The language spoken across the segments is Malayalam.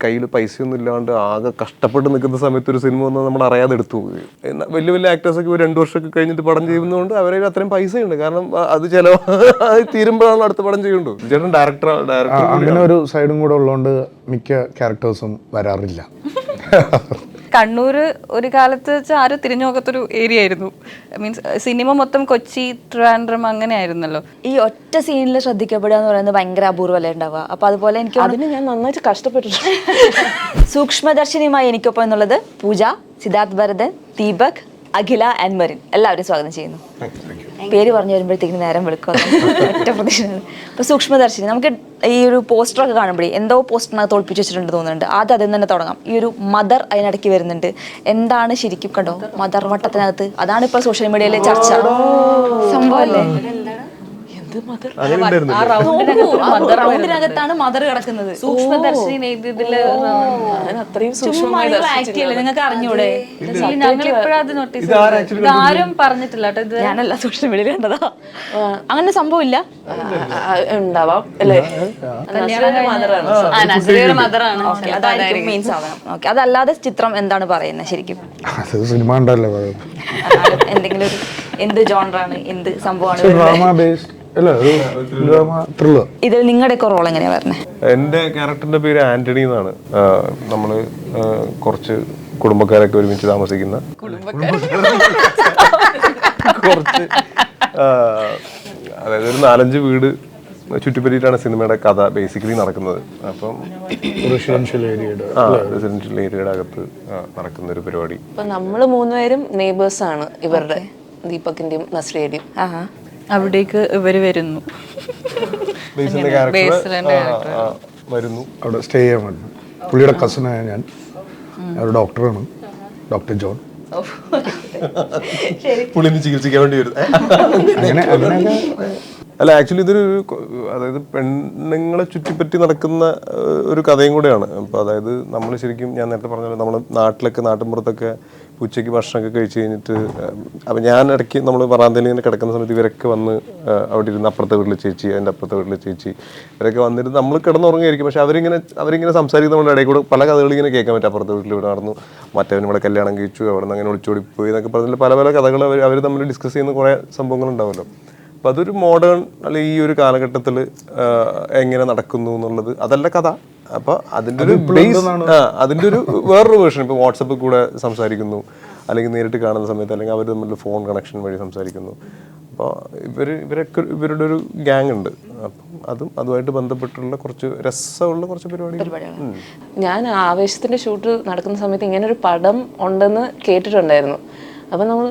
കയ്യിൽ പൈസയൊന്നും ഇല്ലാണ്ട് ആകെ കഷ്ടപ്പെട്ട് നിൽക്കുന്ന സമയത്ത് ഒരു സിനിമ വന്നാൽ നമ്മൾ അറിയാതെ എടുത്തു വലിയ വലിയ ആക്ടേഴ്സൊക്കെ ഒരു രണ്ട് വർഷമൊക്കെ കഴിഞ്ഞിട്ട് പടം ചെയ്യുന്നതുകൊണ്ട് അവരെ അത്രയും പൈസയുണ്ട്. കാരണം അത് ചില തീരുമ്പോഴാണ് അടുത്ത പടം ചെയ്യുള്ളൂ ചേട്ടൻ ഡയറക്ടർ ഡയറക്ടർ അങ്ങനെ ഒരു സൈഡും കൂടെ ഉള്ളതുകൊണ്ട് മിക്ക ക്യാരക്ടേഴ്സും വരാറില്ല. കണ്ണൂർ ഒരു കാലത്ത് വെച്ചാൽ ആരും തിരിഞ്ഞു നോക്കാത്തൊരു ഏരിയ ആയിരുന്നു. മീൻസ് സിനിമ മൊത്തം കൊച്ചി ട്രിവാൻഡ്രം അങ്ങനെ ആയിരുന്നല്ലോ. ഈ ഒറ്റ സീനിൽ ശ്രദ്ധിക്കപ്പെടുക എന്ന് പറയുന്നത് ഭയങ്കര അപൂർവല്ലേ ഉണ്ടാവുക? അപ്പൊ അതുപോലെ എനിക്ക് അതിന് ഞാൻ നന്നായിട്ട് കഷ്ടപ്പെട്ടിട്ടുണ്ട്. സൂക്ഷ്മദർശിനിയുമായി എനിക്കൊപ്പം എന്നുള്ളത് പൂജ സിദ്ധാർത്ഥ് ഭരതൻ ദീപക് അഖില ആൻഡ് മരിൻ. എല്ലാവരും സ്വാഗതം ചെയ്യുന്നു. പേര് പറഞ്ഞു വരുമ്പോഴത്തേക്കും നേരം വെളുക്കും ഒറ്റ പ്രതീക്ഷയാണ് അപ്പൊ സൂക്ഷ്മദർശിനി നമുക്ക് ഈ ഒരു പോസ്റ്റർ ഒക്കെ കാണുമ്പോഴേ എന്തോ പോസ്റ്ററിനകത്ത് ഒളിപ്പിച്ച് വെച്ചിട്ടുണ്ട് തോന്നുന്നുണ്ട്. ആദ്യം അതിൽ തന്നെ തുടങ്ങാം. ഈ ഒരു മദർ അതിനിടയ്ക്ക് വരുന്നുണ്ട്. എന്താണ് ശരിക്കും കണ്ടോ? മദർ വട്ടത്തിനകത്ത്. അതാണ് ഇപ്പോൾ സോഷ്യൽ മീഡിയയിലെ ചർച്ച. സംഭവമല്ലേ അങ്ങനെ ഉണ്ടായിരുന്നു ആ റൗണ്ടിനകത്ത് ഒരു മദർ റൗണ്ടിനകത്താണ് മദർ കിടക്കുന്നത്. സൂക്ഷ്മദർശിനി? നിങ്ങൾക്ക് അറിഞ്ഞൂടെ? ഞങ്ങൾ നോട്ടീസ് ആരും പറഞ്ഞിട്ടില്ല കേട്ടോ ഞാനല്ല സോഷ്യൽ മീഡിയയിൽ കണ്ടതാ. അങ്ങനെ സംഭവം ഇല്ല ഉണ്ടാവാം അല്ലേ? മദറാണ് ആ. നസ്രിയുടെ മദറാണ് അതായിരിക്കും മെയിൻ സാധനം. ഓക്കെ അതല്ലാതെ ചിത്രം എന്താണ് പറയുന്നത് ശരിക്കും? അത് സിനിമ ഉണ്ടല്ലോ. എന്തെങ്കിലും എന്ത് ജോണറാണ് എന്ത് സംഭവമാണ്? ഡ്രാമ ബേസ്ഡ് ഇതിൽ നിങ്ങളുടെയൊക്കെ റോൾ എങ്ങനെയാ വരുന്നത് എന്റെ ക്യാരക്ടറിന്റെ പേര് ആന്റണി എന്നാണ്. നമ്മൾ കുറച്ച് കുടുംബക്കാരൊക്കെ ഒരുമിച്ച് താമസിക്കുന്ന. കുറച്ച് അതായത് ഒരു നാലഞ്ച് വീട് ചുറ്റിപ്പറ്റിയിട്ടാണ് സിനിമയുടെ കഥ ബേസിക്കലി നടക്കുന്നത്. അപ്പം റെസിഡൻഷ്യൽ ഏരിയയുടെ ആ റെസിഡൻഷ്യൽ ഏരിയയുടെ അകത്ത് നടക്കുന്ന ഒരു പരിപാടി. നമ്മൾ നമ്മൾ മൂന്നുപേരും നെയ്ബേഴ്സ് ആണ്. ഇവരുടെ ദീപകിന്റെയും നസ്രിയുടെയും ആഹാ. അവിടേക്ക് ഇവർ വരുന്നു. ബേസിലിന്റെ ബേസിലിന്റെ ക്യാരക്ടർ വരുന്നു. അവിടെ സ്റ്റേ ചെയ്യാൻ വേണ്ടി. പുള്ളിയുടെ കസിനായ ഞാൻ. ഒരു ഡോക്ടറാണ് ഡോക്ടർ ജോൺ. പുള്ളിനെ ചികിത്സിക്കാൻ വേണ്ടി വരുന്നു. അങ്ങനെ അങ്ങനെയൊക്കെ അല്ല ആക്ച്വലി ഇതൊരു അതായത് പെണ്ണുങ്ങളെ ചുറ്റിപ്പറ്റി നടക്കുന്ന ഒരു കഥയും കൂടെയാണ്. അപ്പോൾ അതായത് നമ്മൾ ശരിക്കും ഞാൻ നേരത്തെ പറഞ്ഞ നമ്മൾ നാട്ടിലൊക്കെ നാട്ടിൻപുറത്തൊക്കെ ഉച്ചയ്ക്ക് ഭക്ഷണമൊക്കെ കഴിച്ച് കഴിഞ്ഞിട്ട് അപ്പം ഞാൻ ഇടയ്ക്ക് നമ്മൾ വറാന്തയിൽ ഇങ്ങനെ കിടക്കുന്ന സമയത്ത് ഇവരൊക്കെ വന്ന് അവിടെ ഇരുന്ന് അപ്പുറത്തെ വീട്ടിൽ ചേച്ചി അതിന്റെ അപ്പുറത്തെ വീട്ടിൽ ചേച്ചി ഇവരൊക്കെ വന്നിട്ട് നമ്മൾ കിടന്നുറങ്ങിയായിരിക്കും. പക്ഷെ അവരിങ്ങനെ അവരിങ്ങനെ സംസാരിക്കുന്ന നമ്മുടെ ഇടയിൽ കൂടെ പല കഥകൾ ഇങ്ങനെ കേൾക്കാൻ പറ്റും. അപ്പുറത്തെ വീട്ടിൽ ഇവിടെ നടന്നു മറ്റവൻ ഇവിടെ കല്യാണം കഴിച്ചു അവിടെ നിന്ന് അങ്ങനെ ഒളിച്ചോടി പോയി എന്നൊക്കെ പറഞ്ഞിട്ട് പല പല കഥകൾ അവർ അവർ തമ്മിൽ ഡിസ്കസ് ചെയ്യുന്ന കുറേ സംഭവങ്ങളുണ്ടാവുമല്ലോ അപ്പോൾ അപ്പം അതൊരു മോഡേൺ അല്ലെങ്കിൽ ഈ ഒരു കാലഘട്ടത്തിൽ എങ്ങനെ നടക്കുന്നു എന്നുള്ളത് അതല്ല കഥ. അപ്പൊ അതിന്റെ ഒരു ബേസ് ആ അതിന്റെ ഒരു വേറൊരു വേർഷൻ ഇപ്പൊ വാട്സപ്പിൽ കൂടെ സംസാരിക്കുന്നു. അല്ലെങ്കിൽ നേരിട്ട് കാണുന്ന സമയത്ത് അല്ലെങ്കിൽ അവർ തമ്മിൽ ഫോൺ കണക്ഷൻ വഴി സംസാരിക്കുന്നു. അപ്പോൾ ഇവർ ഇവരൊക്കെ ഇവരുടെ ഒരു ഗ്യാങ് ഉണ്ട്. അപ്പം അതും അതുമായിട്ട് ബന്ധപ്പെട്ടുള്ള കുറച്ച് രസമുള്ള കുറച്ച് പരിപാടികൾ. ഞാൻ ആവേശത്തിന്റെ ഷൂട്ട് നടക്കുന്ന സമയത്ത് ഇങ്ങനെ ഒരു പടം ഉണ്ടെന്ന് കേട്ടിട്ടുണ്ടായിരുന്നു. അപ്പൊ നമ്മൾ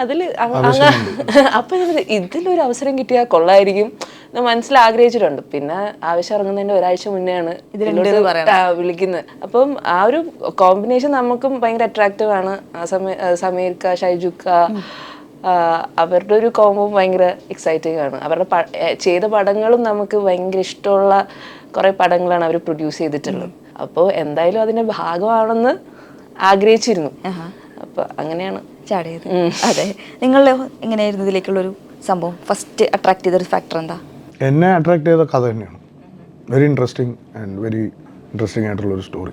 അതിൽ അപ്പൊ ഇതിലൊരു അവസരം കിട്ടിയാൽ കൊള്ളായിരിക്കും. മനസ്സിൽ ആഗ്രഹിച്ചിട്ടുണ്ട് പിന്നെ ആവശ്യം ഇറങ്ങുന്നതിന്റെ ഒരാഴ്ച മുന്നെയാണ് വിളിക്കുന്നത്. അപ്പം ആ ഒരു കോമ്പിനേഷൻ നമുക്കും ഭയങ്കര അട്രാക്റ്റീവ് ആണ്. സമീർക്ക ഷൈജുക്ക അവരുടെ ഒരു കോമ്പും ഭയങ്കര എക്സൈറ്റിംഗ് ആണ്. അവരുടെ ചെയ്ത പടങ്ങളും നമുക്ക് ഭയങ്കര ഇഷ്ടമുള്ള കുറെ പടങ്ങളാണ് അവർ പ്രൊഡ്യൂസ് ചെയ്തിട്ടുള്ളത്. അപ്പോൾ എന്തായാലും അതിന്റെ ഭാഗമാണെന്ന് ആഗ്രഹിച്ചിരുന്നു. അപ്പൊ അങ്ങനെയാണ്. ചാടിയത്. അതെ. നിങ്ങളുടെ എങ്ങനെയായിരുന്നു ഇതിലേക്കുള്ള ഒരു സംഭവം? ഫസ്റ്റ് അട്രാക്ട് ചെയ്ത ഒരു ഫാക്ടർ എന്താ? എന്നെ അട്രാക്ട് ചെയ്ത കഥ തന്നെയാണ്. Very interesting and very interesting ആയിട്ടുള്ള ഒരു സ്റ്റോറി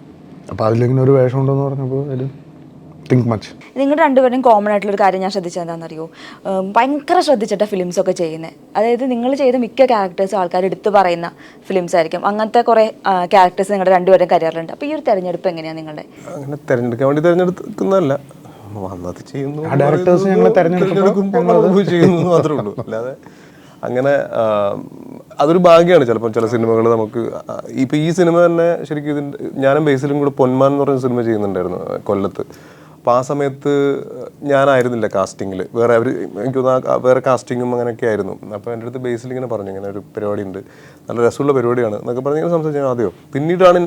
അപ്പോൾ അതിലിങ്ങനെ ഒരു വേഷം ഉണ്ടെന്ന് പറഞ്ഞപ്പോൾ അതിൽ തിങ്ക് മച്ച് നിങ്ങളുടെ രണ്ടുപേരും കോമൺ ആയിട്ടുള്ള ഒരു കാര്യം ഞാൻ ശ്രദ്ധിച്ചത് എന്താണെന്നറിയോ ഉം, ഭയങ്കര ശ്രദ്ധിച്ചിട്ട ഫിലിംസ് ഒക്കെ ചെയ്യുന്നത് അതായത് നിങ്ങൾ ചെയ്ത മിക്ക ക്യാരക്ടേഴ്സ് ആൾക്കാർ എടുത്തു പറയുന്ന ഫിലിംസ് ആയിരിക്കും. അങ്ങനത്തെ കുറേ ക്യാരക്ടേഴ്സ് നിങ്ങളുടെ രണ്ടുപേരും കരിയറിലുണ്ട് അപ്പോൾ ഈ ഒരു തെരഞ്ഞെടുപ്പ് എങ്ങനെയാണ് നിങ്ങളുടെ അങ്ങനെ തിരഞ്ഞെടുക്കാൻ വേണ്ടി തിരഞ്ഞെടുക്കുന്നതല്ല. വന്നത് ചെയ്യുന്നു ഡയറക്ടേഴ്സ് ഞങ്ങളെ തിരഞ്ഞെടുക്കുമ്പോൾ ചെയ്യുന്നു മാത്രമേ ഉള്ളൂ. അല്ലാതെ അങ്ങനെ അതൊരു ഭാഗ്യമാണ് ചിലപ്പോൾ ചില സിനിമകൾ നമുക്ക് ഇപ്പം ഈ സിനിമ തന്നെ ശരിക്കും ഇതിന്റെ ഞാനും ബേസിലും കൂടെ പൊന്മാൻ എന്ന് പറഞ്ഞ സിനിമ ചെയ്യുന്നുണ്ടായിരുന്നു കൊല്ലത്ത്. അപ്പോൾ ആ സമയത്ത് ഞാനായിരുന്നില്ല കാസ്റ്റിങ്ങിൽ വേറെ അവർ എനിക്ക് തോന്നുന്നു വേറെ കാസ്റ്റിങ്ങും അങ്ങനെയൊക്കെ ആയിരുന്നു. അപ്പോൾ എന്റെ അടുത്ത് ബേസിൽ ഇങ്ങനെ പറഞ്ഞു ഇങ്ങനെ ഒരു പരിപാടി ഉണ്ട് നല്ല രസമുള്ള പരിപാടിയാണ്. എന്നൊക്കെ പറഞ്ഞ് ഇങ്ങനെ സംസാരിച്ചു ആദ്യമോ പിന്നീടാണ്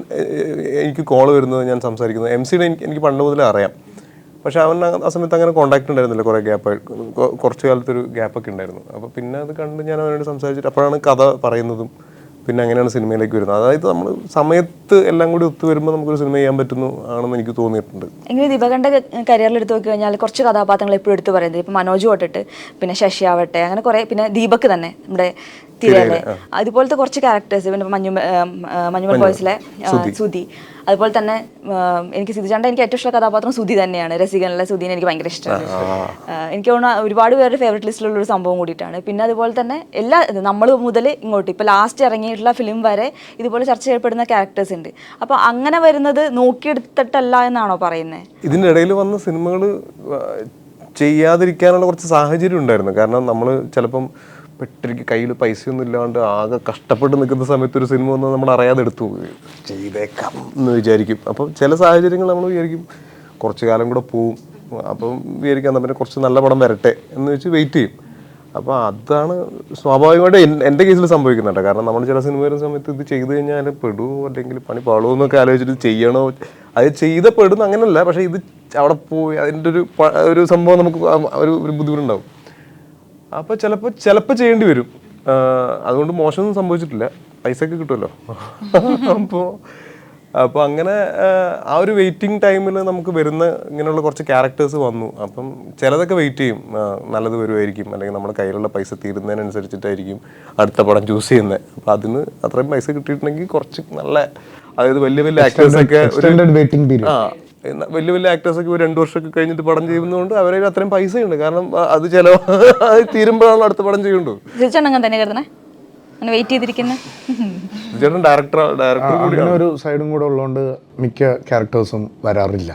എനിക്ക് കോൾ വരുന്നത് ഞാൻ സംസാരിക്കുന്നത്. എം സിയുടെ എനിക്ക് പണ്ട് മുതലേ അറിയാം. പക്ഷെ അവൻ ആ- സമയത്ത് അങ്ങനെ കോണ്ടാക്ട് ഉണ്ടായിരുന്നില്ല കുറേ ഗ്യാപ്പ് കുറച്ച് കാലത്തൊരു ഗ്യാപ്പൊക്കെ ഉണ്ടായിരുന്നു. അപ്പോൾ പിന്നെ അത് കണ്ട് ഞാൻ അവനോട് സംസാരിച്ചിട്ട് അപ്പോഴാണ് കഥ പറയുന്നതും പിന്നെ അങ്ങനെയാണ് സിനിമയിലേക്ക് വരുന്നത്. അതായത് നമ്മൾ സമയത്ത് എല്ലാം കൂടി ഒത്തു വരുമ്പോൾ നമുക്കൊരു സിനിമ ചെയ്യാൻ പറ്റുന്നു ആണെന്ന് എനിക്ക് തോന്നിയിട്ടുണ്ട്. എങ്ങനെ ദീപകന്റെ കരിയറിൽ എടുത്തു നോക്കി കഴിഞ്ഞാൽ കുറച്ച് കഥാപാത്രങ്ങൾ എപ്പോഴും എടുത്തു പറയുന്നത്. ഇപ്പം മനോജ് തൊട്ടിട്ട് പിന്നെ ശശി ആവട്ടെ അങ്ങനെ കുറേ പിന്നെ ദീപക് തന്നെ നമ്മുടെ തിരയിലെ അതുപോലത്തെ കുറച്ച് ക്യാരക്ടേഴ്സ് പിന്നെ മഞ്ഞു മഞ്ഞുമൽ ബോയ്സിലെ സുധി. അതുപോലെ തന്നെ എനിക്ക് സിധിചാണ്ട എനിക്ക് ഏറ്റവും ഇഷ്ടമുള്ള കഥാപാത്രം സുധി തന്നെയാണ്. രസികനിലെ സുധീനെ എനിക്ക് ഭയങ്കര ഇഷ്ടമാണ്. എനിക്ക് തോന്നുന്നു ഒരുപാട് പേരുടെ ഫേവറേറ്റ് ലിസ്റ്റിലുള്ള ഒരു സംഭവം കൂടിയിട്ടാണ്. പിന്നെ അതുപോലെ തന്നെ എല്ലാ നമ്മൾ മുതൽ ഇങ്ങോട്ട് ഇപ്പോൾ ലാസ്റ്റ് ഇറങ്ങിയിട്ടുള്ള ഫിലിം വരെ ഇതുപോലെ ചർച്ച ചെയ്യപ്പെടുന്ന ക്യാരക്ടേഴ്സ് ഉണ്ട്. അപ്പോൾ അങ്ങനെ വരുന്നത് നോക്കിയെടുത്തിട്ടല്ല എന്നാണോ പറയുന്നത് ഇതിന്റെ ഇടയിൽ വന്ന സിനിമകൾ ചെയ്യാതിരിക്കാനുള്ള കുറച്ച് സാഹചര്യം ഉണ്ടായിരുന്നു. കാരണം നമ്മൾ ചിലപ്പം പെട്ടിരിക്കും കയ്യിൽ പൈസയൊന്നും ഇല്ലാണ്ട് ആകെ കഷ്ടപ്പെട്ട് നിൽക്കുന്ന സമയത്ത് ഒരു സിനിമ ഒന്നും നമ്മൾ അറിയാതെ എടുത്തു. ചെയ്തേക്കാം. എന്ന് വിചാരിക്കും. അപ്പം ചില സാഹചര്യങ്ങൾ നമ്മൾ വിചാരിക്കും കുറച്ച് കാലം കൂടെ പോവും. അപ്പം വിചാരിക്കാം നമ്മുടെ പിന്നെ കുറച്ച് നല്ല പടം വരട്ടെ എന്ന് വെച്ച് വെയിറ്റ് ചെയ്യും. അപ്പോൾ അതാണ് സ്വാഭാവികമായിട്ട് എന്റെ കേസിൽ സംഭവിക്കുന്നുണ്ട് കാരണം നമ്മൾ ചില സിനിമ വരുന്ന സമയത്ത് ഇത് ചെയ്തു കഴിഞ്ഞാൽ പെടുമോ അല്ലെങ്കിൽ പണി പാടുമോ എന്നൊക്കെ ആലോചിച്ചിട്ട് ചെയ്യണോ? അത് ചെയ്ത പെടുന്ന അങ്ങനെയല്ല പക്ഷേ ഇത് അവിടെ പോയി അതിന്റെ ഒരു ഒരു സംഭവം നമുക്ക് ഒരു ബുദ്ധിമുട്ടുണ്ടാവും. അപ്പോൾ ചിലപ്പോ ചിലപ്പോ ചെയ്യേണ്ടി വരും. അതുകൊണ്ട് മോശമൊന്നും സംഭവിച്ചിട്ടില്ല. പൈസ ഒക്കെ കിട്ടുമല്ലോ. അപ്പോൾ അപ്പോൾ അങ്ങനെ ആ, ഒരു വെയിറ്റിംഗ് ടൈമിൽ നമുക്ക് വരുന്ന ഇങ്ങനെയുള്ള കുറച്ച് ക്യാരക്ടേഴ്സ് വന്നു. അപ്പം ചിലതൊക്കെ വെയിറ്റ് ചെയ്യും. നല്ലത് വരുമായിരിക്കും അല്ലെങ്കിൽ നമ്മുടെ കയ്യിലുള്ള പൈസ തീരുന്നതിനനുസരിച്ചിട്ടായിരിക്കും അടുത്ത പടം ചൂസ് ചെയ്യുന്നത് അപ്പോൾ അതിന് അത്രയും പൈസ കിട്ടിയിട്ടുണ്ടെങ്കിൽ കുറച്ച് നല്ല അതായത് വലിയ വലിയ ആക്ടേഴ്സ് ഒക്കെ ഒരു വെയിറ്റിംഗ് പീരിയഡ് ആ വലിയ വലിയ ആക്ടേഴ്സ് ഒക്കെ ഒരു രണ്ടു വർഷമൊക്കെ കഴിഞ്ഞിട്ട് പടം ചെയ്യുന്നതുകൊണ്ട് അവരെ അത്രയും പൈസയുണ്ട്. കാരണം അത് ചിലവ് അത് തീരുമ്പോഴാണ് അടുത്ത പടം ചെയ്യുള്ളൂ അങ്ങനെ തന്നെ കരുതണേ അങ്ങനെ വെയിറ്റ് ചെയ്തിരിക്കുന്നത് ഡയറക്ടർ ഡയറക്ടർ അങ്ങനെ ഒരു സൈഡും കൂടെ ഉള്ളതുകൊണ്ട് മിക്ക ക്യാരക്ടേഴ്സും വരാറില്ല.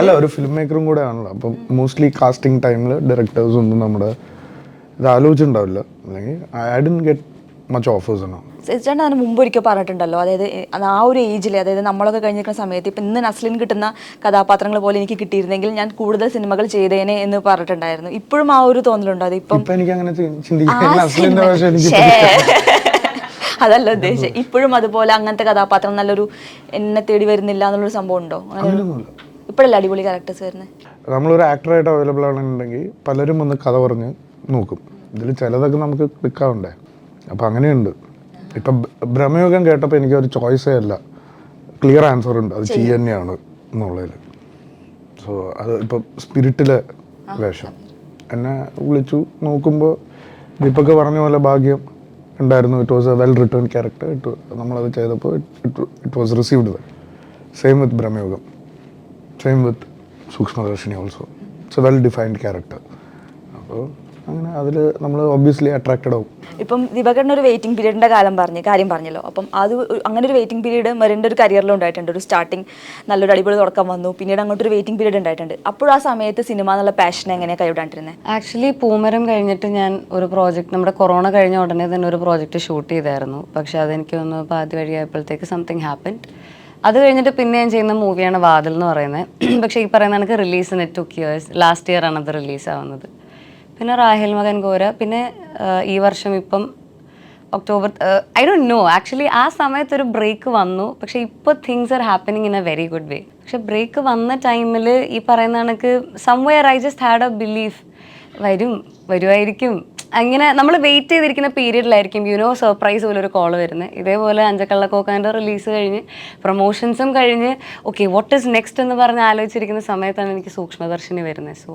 അല്ല ഒരു ഫിലിം മേക്കറും കൂടെ ആണല്ലോ. അപ്പം മോസ്റ്റ്ലി കാസ്റ്റിംഗ് ടൈമിൽ ഡയറക്ടേഴ്സ് ഒന്നും നമ്മുടെ ഇത് ആലോചിച്ചിട്ടുണ്ടാവില്ല. അല്ലെങ്കിൽ I didn't get much offers ആണ് ചേട്ടൻ അതിന് മുമ്പ് ഒരിക്കൽ പറഞ്ഞിട്ടുണ്ടല്ലോ. അതായത് ആ ഒരു ഏജിൽ അതായത് നമ്മളൊക്കെ കഴിഞ്ഞിരിക്കുന്ന സമയത്ത് ഇപ്പം ഇന്ന് നസ്ലിൻ കിട്ടുന്ന കഥാപാത്രങ്ങൾ പോലെ എനിക്ക് കിട്ടിയിരുന്നെങ്കിൽ ഞാൻ കൂടുതൽ സിനിമകൾ ചെയ്തേനെ എന്ന് പറഞ്ഞിട്ടുണ്ടായിരുന്നു. ഇപ്പോഴും ആ ഒരു തോന്നലുണ്ടോ? അത് ഇപ്പം എനിക്ക് അങ്ങനെ. അതല്ല ഉദ്ദേശിച്ചത് ഇപ്പോഴും അതുപോലെ അങ്ങനത്തെ കഥാപാത്രം നല്ലൊരു എന്നെ തേടി വരുന്നില്ല എന്നുള്ളൊരു സംഭവം ഉണ്ടോ? ഇപ്പോഴല്ല ഇപ്പോഴല്ലേ അടിപൊളി ക്യാരക്ടേഴ്സ് വരുന്നത് നമ്മളൊരു ആക്ടറായിട്ട് അവൈലബിൾ ആണെന്നുണ്ടെങ്കിൽ പലരും വന്ന് കഥ പറഞ്ഞ് നോക്കും. ഇതിൽ ചിലതൊക്കെ നമുക്ക് ക്ലിക്കാവണ്ടേ? അപ്പം അങ്ങനെയുണ്ട്. ഇപ്പം ഭ്രമയോഗം കേട്ടപ്പോൾ എനിക്ക് ഒരു ചോയ്സേ അല്ല. ക്ലിയർ ആൻസർ ഉണ്ട്. അത് ചെയ്യ തന്നെയാണ് എന്നുള്ളതിൽ. സോ അത് ഇപ്പം സ്പിരിറ്റിലെ വേഷം. എന്നെ വിളിച്ചു നോക്കുമ്പോൾ ദീപക് പറഞ്ഞ പോലെ ഭാഗ്യം ഉണ്ടായിരുന്നു. It was a well written character ഇട്ട് നമ്മളത് ചെയ്തപ്പോൾ it was received well same with Bramayugam. Same with Sookshmadarshini also it's a well defined character അപ്പോൾ അങ്ങനെ അതിൽ നമ്മൾ ഒബ്വിയസ്ലി അട്രാക്റ്റഡ് ആവും. ഇപ്പം ദീപകണ്ണ ഒരു വെയിറ്റിംഗ് പീരീഡിന്റെ കാലം പറഞ്ഞു കാര്യം പറഞ്ഞല്ലോ. അപ്പം അത് അങ്ങനെ ഒരു വെയിറ്റിംഗ് പീരീഡ് മെറിന്റെ ഒരു കരിയറിൽ ഉണ്ടായിട്ടുണ്ട്. ഒരു സ്റ്റാർട്ടിങ് നല്ലൊരു അടിപൊളി തുടക്കം വന്നു. പിന്നീട് അങ്ങോട്ട് ഒരു വെയിറ്റിംഗ് പീരീഡ് ഉണ്ടായിട്ടുണ്ട്. അപ്പോൾ ആ സമയത്ത് സിനിമ എന്നുള്ള പാഷൻ എങ്ങനെയാണ് കൈവിടാണ്ടിരുന്നത് ആക്ച്വലി പൂമരം കഴിഞ്ഞിട്ട് ഞാൻ ഒരു പ്രോജക്റ്റ് നമ്മുടെ കൊറോണ കഴിഞ്ഞ ഉടനെ തന്നെ ഒരു പ്രോജക്റ്റ് ഷൂട്ട് ചെയ്തായിരുന്നു. പക്ഷെ അതെനിക്ക് ഒന്ന് പാതി വഴിയായപ്പോഴത്തേക്ക് സംതിങ് ഹാപ്പൻ അത് കഴിഞ്ഞിട്ട് പിന്നെ ഞാൻ ചെയ്യുന്ന മൂവിയാണ് വാതിൽ എന്ന് പറയുന്നത്. പക്ഷേ ഈ പറയുന്ന എനിക്ക് റിലീസിന് ടു ഇയേഴ്സ് ലാസ്റ്റ് ഇയർ ആണ് അത് റിലീസ് ആവുന്നത്. പിന്നെ റാഹിൽ മകൻ ഗോര പിന്നെ ഈ വർഷം ഇപ്പം October I don't know actually ആ സമയത്ത് ഒരു ബ്രേക്ക് വന്നു പക്ഷെ ഇപ്പോൾ things are happening in a very good way പക്ഷെ ബ്രേക്ക് വന്ന ടൈമിൽ ഈ പറയുന്ന കണക്ക് somewhere I just had a belief വരും വരുമായിരിക്കും അങ്ങനെ നമ്മൾ വെയിറ്റ് ചെയ്തിരിക്കുന്ന പീരീഡിലായിരിക്കും യുനോ സർപ്രൈസ് പോലെ ഒരു കോൾ വരുന്നത് ഇതേപോലെ അഞ്ചക്കള്ളക്കോക്കാന്റെ റിലീസ് കഴിഞ്ഞ് പ്രൊമോഷൻസും കഴിഞ്ഞ് ഓക്കെ വാട്ട് ഈസ് നെക്സ്റ്റ് എന്ന് പറഞ്ഞ് ആലോചിച്ചിരിക്കുന്ന സമയത്താണ് എനിക്ക് സൂക്ഷ്മദർശിനി വരുന്നത് സോ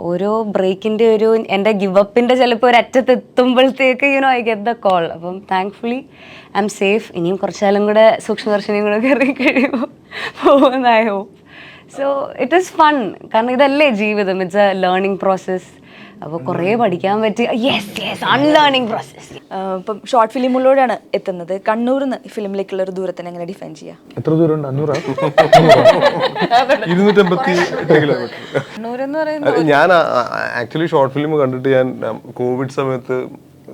ഓരോ ബ്രേക്കിന്റെ ഒരു എന്റെ ഗിവ് അപ്പിന്റെ ചിലപ്പോൾ ഒരു അറ്റത്ത് എത്തുമ്പോഴത്തേക്ക് you know I get the call അപ്പം താങ്ക്ഫുള്ളി ഐ ആം സേഫ് ഇനിയും കുറച്ചാലും കൂടെ സൂക്ഷ്മദർശനം കൂടെ കയറി കഴിയുമ്പോൾ പോകുന്നതായോ സോ ഇറ്റ് ഈസ് ഫൺ കാരണം ഇതല്ലേ ജീവിതം. ഇറ്റ്സ് എ ലേണിംഗ് പ്രോസസ്സ് അപ്പോൾ കുറേ പഠിക്കാൻ പറ്റി. യെസ് യെസ് അൺലേണിംഗ് പ്രോസസ്സ് ഇപ്പം ഷോർട്ട് ഫിലിമിലൂടെയാണ് എത്തുന്നത്. കണ്ണൂരിൽ നിന്ന് ഫിലിമിലേക്കുള്ള ഒരു ദൂരത്തിനെ എങ്ങനെ ഡിഫൈൻ ചെയ്യാം? എത്ര ദൂരം ഉണ്ട് അഞ്ഞൂറാ ഇരുന്നൂറ്റമ്പത്തി എട്ട് കിലോമീറ്റർ കണ്ണൂരെന്ന് പറയുന്നത് ഞാൻ ആക്ച്വലി ഷോർട്ട് ഫിലിം കണ്ടിട്ട് ഞാൻ കോവിഡ് സമയത്ത്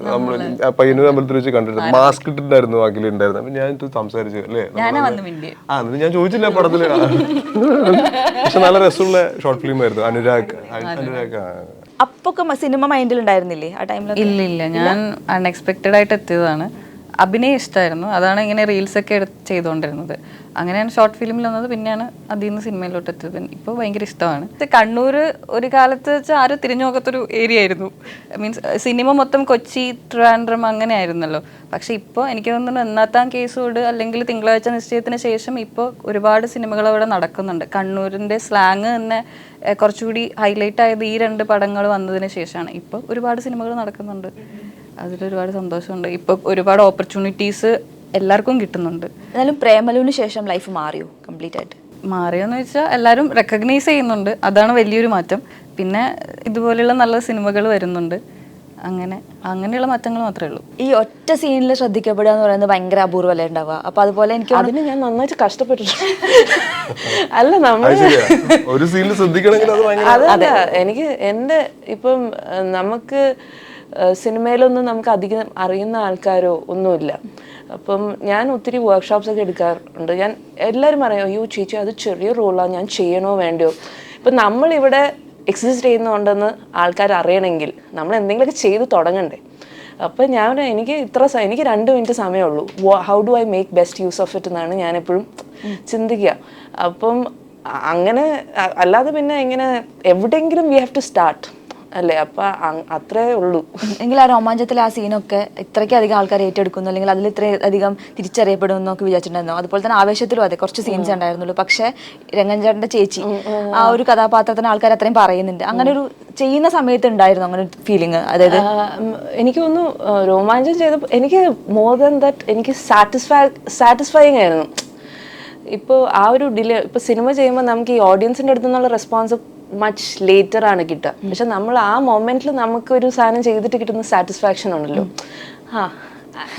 നമ്മൾ പയ്യന്നൂർ അമ്പലത്തിൽ വെച്ച് കണ്ടിട്ട് മാസ്ക് ഇട്ടിട്ടുണ്ടായിരുന്നു അഖില ഉണ്ടായിരുന്നു അപ്പൊ ഞാൻ സംസാരിച്ചു അല്ലേ? ആ എന്നിട്ട് ഞാൻ ചോദിച്ചില്ല പടത്തിൽ. പക്ഷെ നല്ല രസമുള്ള ഷോർട്ട് ഫിലിം ആയിരുന്നു. അനുരാഗ്. അനുരാഗ്. അപ്പൊ അപ്പൊക്കെ സിനിമ മൈൻഡിൽ ഉണ്ടായിരുന്നില്ലേ ആ ടൈമിൽ ഇല്ല ഇല്ല. ഞാൻ അൺഎക്സ്പെക്ടഡ് ആയിട്ട് എത്തിയതാണ്. അഭിനയം ഇഷ്ടമായിരുന്നു അതാണ് ഇങ്ങനെ റീൽസൊക്കെ എടുത്ത് ചെയ്തുകൊണ്ടിരുന്നത് അങ്ങനെയാണ് ഷോർട്ട് ഫിലിമിൽ വന്നത്. പിന്നെയാണ് അതിൽ നിന്ന് സിനിമയിലോട്ട് എത്തിയത്. ഇപ്പോൾ ഭയങ്കര ഇഷ്ടമാണ്. കണ്ണൂർ ഒരു കാലത്ത് വെച്ചാൽ ആരും തിരിഞ്ഞു നോക്കാത്തൊരു ഏരിയ ആയിരുന്നു. മീൻസ് സിനിമ മൊത്തം കൊച്ചി ട്രിവാൻഡ്രം അങ്ങനെ ആയിരുന്നല്ലോ. പക്ഷെ ഇപ്പോൾ എനിക്ക് തോന്നുന്നു എന്നാത്താൻ കേസോട് അല്ലെങ്കിൽ തിങ്കളാഴ്ച നിശ്ചയത്തിന് ശേഷം ഇപ്പോൾ ഒരുപാട് സിനിമകൾ അവിടെ നടക്കുന്നുണ്ട്. കണ്ണൂരിന്റെ സ്ലാങ് തന്നെ കുറച്ചുകൂടി ഹൈലൈറ്റ് ആയത് ഈ രണ്ട് പടങ്ങൾ വന്നതിന് ശേഷമാണ്. ഇപ്പോൾ ഒരുപാട് സിനിമകൾ നടക്കുന്നുണ്ട്. അതിലൊരുപാട് സന്തോഷമുണ്ട്. ഇപ്പൊ ഒരുപാട് ഓപ്പർച്യൂണിറ്റീസ് എല്ലാവർക്കും കിട്ടുന്നുണ്ട്. എന്നാലും പ്രേമലുവിന് ശേഷം ലൈഫ് മാറിയോ? കംപ്ലീറ്റ് ആയിട്ട്? മാറിയോന്ന് വെച്ചാൽ എല്ലാവരും റെക്കഗ്നൈസ് ചെയ്യുന്നുണ്ട്. അതാണ് വലിയൊരു മാറ്റം. പിന്നെ ഇതുപോലെയുള്ള നല്ല സിനിമകൾ വരുന്നുണ്ട്. അങ്ങനെ അങ്ങനെയുള്ള മാറ്റങ്ങൾ മാത്രമേ ഉള്ളൂ. ഈ ഒറ്റ സീനിൽ ശ്രദ്ധിക്കപ്പെടുക എന്ന് പറയുന്നത് ഭയങ്കര അപൂർവല്ലേ ഉണ്ടാവുക? അപ്പൊ അതുപോലെ എനിക്ക് അതിന് ഞാൻ നന്നായിട്ട് കഷ്ടപ്പെട്ടിട്ടുണ്ട്. അല്ല നമ്മൾ ഒരു സീനിൽ ശ്രദ്ധിക്കണമെങ്കിൽ അതല്ല എനിക്ക് എന്റെ ഇപ്പം നമുക്ക് സിനിമയിലൊന്നും നമുക്ക് അധികം അറിയുന്ന ആൾക്കാരോ ഒന്നുമില്ല. അപ്പം ഞാൻ ഒത്തിരി വർക്ക്ഷോപ്സ് ഒക്കെ എടുക്കാറുണ്ട്. ഞാൻ എല്ലാവരും പറയും അയ്യോ ചേച്ചി അത് ചെറിയ റോളാണ് ഞാൻ ചെയ്യണോ വേണ്ടയോ? ഇപ്പം നമ്മളിവിടെ എക്സിസ്റ്റ് ചെയ്യുന്നുണ്ടെന്ന് ആൾക്കാർ അറിയണമെങ്കിൽ നമ്മൾ എന്തെങ്കിലുമൊക്കെ ചെയ്ത് തുടങ്ങണ്ടേ. അപ്പം ഞാൻ എനിക്ക് ഇത്ര എനിക്ക് രണ്ട് minute സമയമുള്ളൂ how do I make best use of it എന്നാണ് ഞാൻ എപ്പോഴും ചിന്തിക്കുക. അപ്പം അങ്ങനെ അല്ലാതെ പിന്നെ ഇങ്ങനെ എവിടെയെങ്കിലും വി ഹാവ് ടു സ്റ്റാർട്ട് അല്ലേ? അപ്പൊ അത്രേ ഉള്ളൂ. എങ്കിൽ ആ രോമാഞ്ചത്തിൽ ആ സീനൊക്കെ ഇത്രയ്ക്ക് അധികം ആൾക്കാർ ഏറ്റെടുക്കുന്നു? അല്ലെങ്കിൽ അതിൽ ഇത്ര അധികം തിരിച്ചറിയപ്പെടുന്നു എന്നൊക്കെ വിചാരിച്ചിട്ടുണ്ടായിരുന്നു. അതുപോലെ തന്നെ ആവേശത്തിലും അതെ കുറച്ച് സീൻസ് ഉണ്ടായിരുന്നുള്ളൂ. പക്ഷെ രംഗൻചേട്ടന്റെ ചേച്ചി ആ ഒരു കഥാപാത്രത്തിന് ആൾക്കാർ അത്രയും പറയുന്നുണ്ട്. അങ്ങനെ ഒരു ചെയ്യുന്ന സമയത്ത് ഉണ്ടായിരുന്നു അങ്ങനെ ഒരു ഫീലിംഗ് അതായത് എനിക്ക് തോന്നുന്നു രോമാഞ്ചം ചെയ്ത എനിക്ക് മോർ ദാൻ ദാറ്റ് എനിക്ക് സാറ്റിസ്ഫൈ സാറ്റിസ്ഫൈങ് ആയിരുന്നു. ഇപ്പോൾ ആ ഒരു ഡിലേ ഇപ്പോൾ സിനിമ ചെയ്യുമ്പോൾ നമുക്ക് ഈ ഓഡിയൻസിന്റെ അടുത്തുനിന്നുള്ള റെസ്പോൺസ് മച്ച് ലേറ്റർ ആണ് കിട്ടുക. പക്ഷെ നമ്മൾ ആ മൊമെന്റിൽ നമുക്ക് ഒരു സാധനം ചെയ്തിട്ട് കിട്ടുന്ന സാറ്റിസ്ഫാക്ഷൻ ഉണ്ടല്ലോ. ആ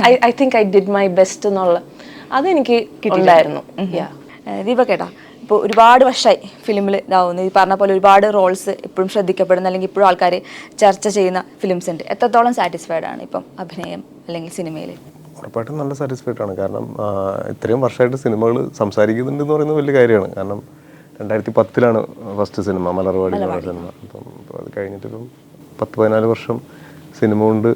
I I think I did my best എന്നുള്ള അതെനിക്ക് കിട്ടിയിട്ടായിരുന്നു ദീപ ദീപക്കേട്ടാ ഇപ്പോൾ ഒരുപാട് വർഷമായി ഫിലിമിൽ ഇതാവുന്നു ഈ പറഞ്ഞ പോലെ ഒരുപാട് റോൾസ് ഇപ്പോഴും ശ്രദ്ധിക്കപ്പെടുന്ന അല്ലെങ്കിൽ ഇപ്പോഴും ആൾക്കാർ ചർച്ച ചെയ്യുന്ന ഫിലിംസ് ഉണ്ട്. എത്രത്തോളം സാറ്റിസ്ഫൈഡ് ആണ് ഇപ്പം അഭിനയം അല്ലെങ്കിൽ സിനിമയിൽ ഉറപ്പായിട്ടും നല്ല സാറ്റിസ്ഫൈഡ് ആണ്. കാരണം ഇത്രയും വർഷമായിട്ട് സിനിമകൾ സംസാരിക്കുന്നുണ്ട് എന്ന് പറയുന്നത് വലിയ കാര്യമാണ്. കാരണം രണ്ടായിരത്തി പത്തിലാണ് ഫസ്റ്റ് സിനിമ മലർവാടി എന്ന് പറഞ്ഞ സിനിമ. അപ്പം അത് കഴിഞ്ഞിട്ടിപ്പം പത്ത് പതിനാല് വർഷം സിനിമ കൊണ്ട്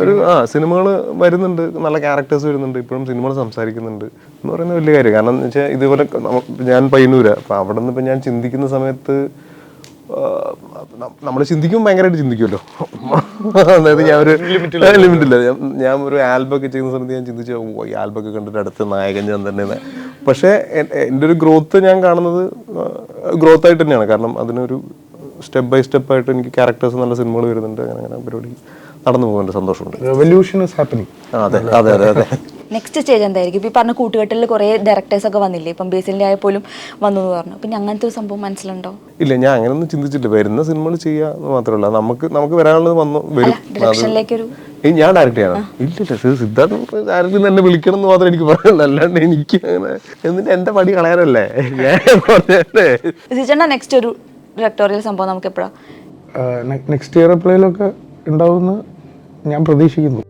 ഒരു ആ സിനിമകൾ വരുന്നുണ്ട് നല്ല ക്യാരക്ടേഴ്സ് വരുന്നുണ്ട് ഇപ്പോഴും സിനിമകൾ സംസാരിക്കുന്നുണ്ട് എന്ന് പറയുന്നത് വലിയ കാര്യം. കാരണം എന്ന് വെച്ചാൽ ഇതുപോലെ ഞാൻ പയ്യന്നൂരാ അപ്പം അവിടെ നിന്ന് ഇപ്പം ഞാൻ ചിന്തിക്കുന്ന സമയത്ത് നമ്മൾ ചിന്തിക്കും ഭയങ്കരമായിട്ട് ചിന്തിക്കുമല്ലോ അതായത് ഞാൻ ഒരു ലിമിറ്റില്ല ഞാൻ- ഞാൻ ഒരു ആൽബം ഒക്കെ ചെയ്യുന്ന സമയത്ത് ഞാൻ ചിന്തിച്ചു ഈ ആൽബം ഒക്കെ കണ്ടിട്ട് അടുത്ത നായകൻ ഞാൻ തന്നെ പക്ഷേ എൻ- എന്റെ ഒരു ഗ്രോത്ത് ഞാൻ കാണുന്നത് ഗ്രോത്ത് ആയിട്ട് തന്നെയാണ്. കാരണം അതിനൊരു സ്റ്റെപ്പ് ബൈ സ്റ്റെപ്പ് ആയിട്ട് എനിക്ക് ക്യാരക്ടേഴ്സ് നല്ല സിനിമകൾ വരുന്നുണ്ട്. അങ്ങനെ അങ്ങനെ പരിപാടി നടന്നു പോകുന്നുണ്ട്. സന്തോഷമുണ്ട്. റെവല്യൂഷൻ ഇസ് ഹാപ്പനിങ് ആ, അതെ അതെ അതെ അതെ. നെക്സ്റ്റ് സ്റ്റേജ് എന്തായിരിക്കും? ഇപ്പം ഈ പറഞ്ഞ കൂട്ടുകെട്ടിൽ കുറേ ഡയറക്ടേഴ്സ് ഒക്കെ വന്നില്ലേ? ഇപ്പം ബേസിന്റെ ആയ പോലും വന്നു എന്ന് പറഞ്ഞു. പിന്നെ അങ്ങനത്തെ ഒരു സംഭവം മനസ്സിലുണ്ടോ? ഇല്ല ഞാൻ അങ്ങനെയൊന്നും ചിന്തിച്ചിട്ടില്ല. വരുന്ന സിനിമകൾ ചെയ്യുക എന്ന് മാത്രമല്ല. നമുക്ക് നമുക്ക് വരാനുള്ളത് വന്നു വരും. ഞാൻ ഡയറക്റ്റ് ചെയ്യണം. ഇല്ല ഇല്ല സിദ്ധാർത്ഥ് ഡയറക്റ്റ് തന്നെ വിളിക്കണം എന്ന് മാത്രമേ എനിക്ക് പറയാനുള്ളൂ. അല്ലാണ്ട് എനിക്ക് അങ്ങനെ എന്നിട്ട് എന്റെ പടി കളയാനല്ലേ? ഞാൻ നെക്സ്റ്റ് ഒരു ഡയറക്ടോറിയൽ സംഭവം നമുക്ക് എപ്പോഴാണ് നെക്സ്റ്റ് ഇയർ എപ്പോഴേലൊക്കെ ഉണ്ടാവുമെന്ന് ഞാൻ പ്രതീക്ഷിക്കുന്നു.